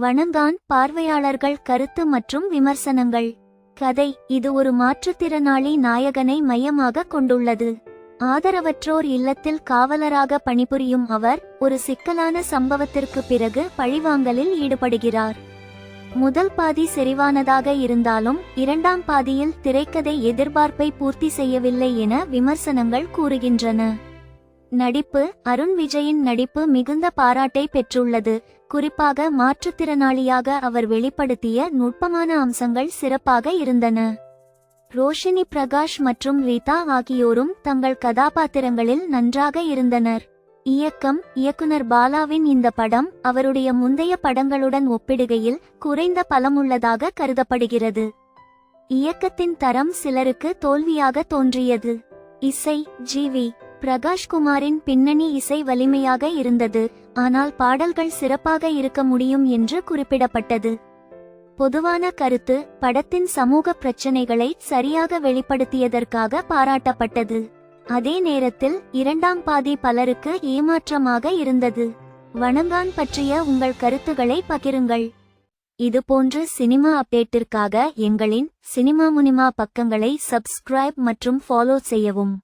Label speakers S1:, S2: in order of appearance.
S1: வணங்கான் பார்வையாளர்கள் கருத்து மற்றும் விமர்சனங்கள். கதை இது ஒரு மாற்றுத்திறனாளி நாயகனை மையமாக கொண்டுள்ளது. ஆதரவற்றோர் இல்லத்தில் காவலராக பணிபுரியும் அவர் ஒரு சிக்கலான சம்பவத்திற்கு பிறகு பழிவாங்கலில் ஈடுபடுகிறார். முதல் பாதி செறிவானதாக இருந்தாலும் இரண்டாம் பாதியில் திரைக்கதை எதிர்பார்ப்பை பூர்த்தி செய்யவில்லை என விமர்சனங்கள் கூறுகின்றன. நடிப்பு அருண் விஜயின் நடிப்பு மிகுந்த பாராட்டை பெற்றுள்ளது. குறிப்பாக மாற்றுத்திறனாளியாக அவர் வெளிப்படுத்திய நுட்பமான அம்சங்கள் சிறப்பாக இருந்தன. ரோஷினி பிரகாஷ் மற்றும் ரீதா ஆகியோரும் தங்கள் கதாபாத்திரங்களில் நன்றாக இருந்தனர். இயக்கம் இயக்குனர் பாலாவின் இந்த படம் அவருடைய முந்தைய படங்களுடன் ஒப்பிடுகையில் குறைந்த பலமுள்ளதாக கருதப்படுகிறது. இயக்கத்தின் தரம் சிலருக்கு தோல்வியாக தோன்றியது. இசை ஜிவி பிரகாஷ்குமாரின் பின்னணி இசை வலிமையாக இருந்தது. ஆனால் பாடல்கள் சிறப்பாக இருக்க முடியும் என்று குறிப்பிடப்பட்டது. பொதுவான கருத்து படத்தின் சமூக பிரச்சினைகளை சரியாக வெளிப்படுத்தியதற்காக பாராட்டப்பட்டது. அதே நேரத்தில் இரண்டாம் பாதி பலருக்கு ஏமாற்றமாக இருந்தது. வணங்கான் பற்றிய உங்கள் கருத்துக்களை பகிருங்கள். இதுபோன்ற சினிமா அப்டேட்டிற்காக எங்களின் சினிமா முனிமா பக்கங்களை சப்ஸ்கிரைப் மற்றும் ஃபாலோ செய்யவும்.